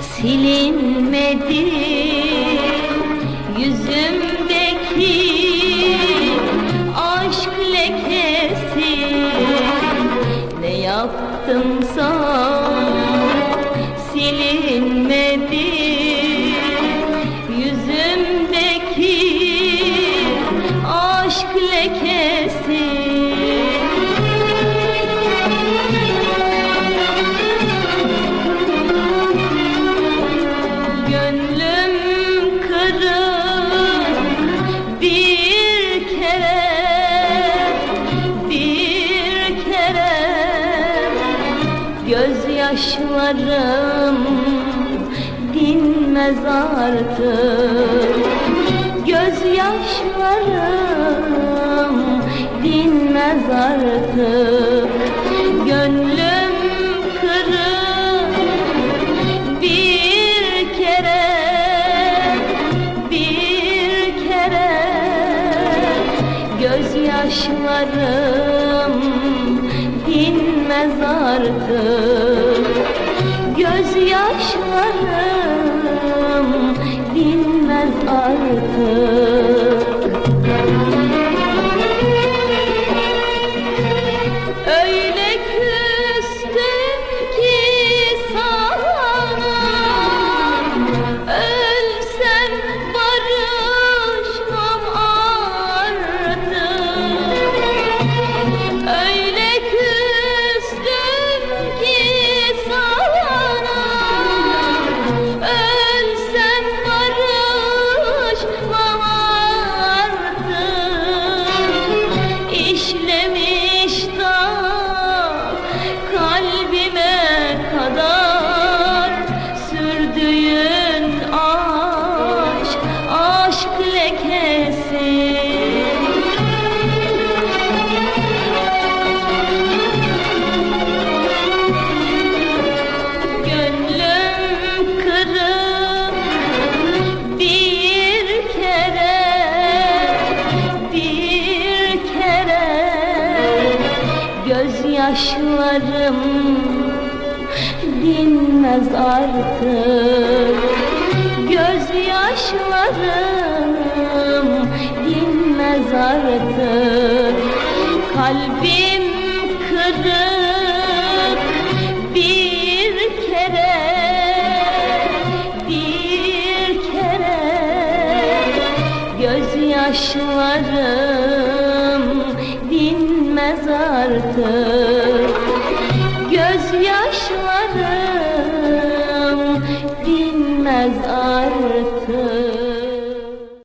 silinmedi. Yüzümdeki aşk lekesi ne yaptımsa Gözyaşlarım dinmez artık. Gözyaşlarım dinmez artık. Gönlüm kırık bir kere bir kere. Gözyaşlarım dinmez artık gözyaşlarım dinmez artık yaşlarım dinmez artık. Göz yaşlarım dinmez artık. Kalbim kırık bir kere bir kere. Göz yaşlarım dinmez artık yaşları